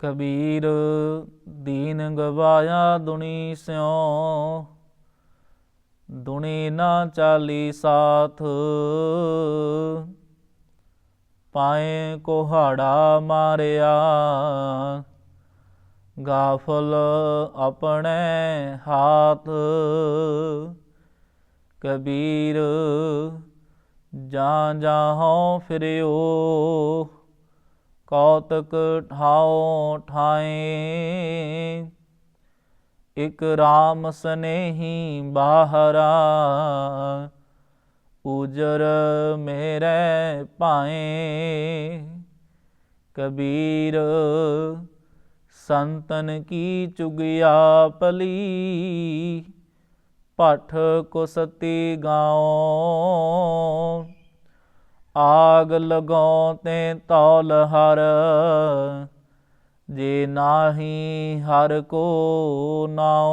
ਕਬੀਰ ਦੀਨ ਗਵਾਇਆ ਦੁਨੀ ਸਿਉ। ਦੁਨੀ ਨਾ ਚਾਲੀ ਸਾਥ। ਪਾਏ ਕੋਹਾੜਾ ਮਾਰਿਆ। ਗਾਫਲ ਆਪਣੇ ਹਾਥ। ਕਬੀਰ ਜਾਂ ਜਾਹੋਂ ਫਿਰਿਓ। ਕੌਤਕ ਠਾਉ ਠਾਏ। ਇਕ RAM ਸਨੇਹੀ ਬਾਹਰਾ, ਉਜਰ ਮੇਰੇ ਪਾਏ ਕਬੀਰ, ਸੰਤਨ ਕੀ ਚੁਗਿਆ ਪਲੀ ਪਠ ਕੋ ਸਤੀ ਗਾਓ ਆਗ ਲਗਾਉ ਤੇ ਤੌਲ ਹਰ ਜੇ ਨਾਹੀ ਹਰ ਕੋ ਨਾਉ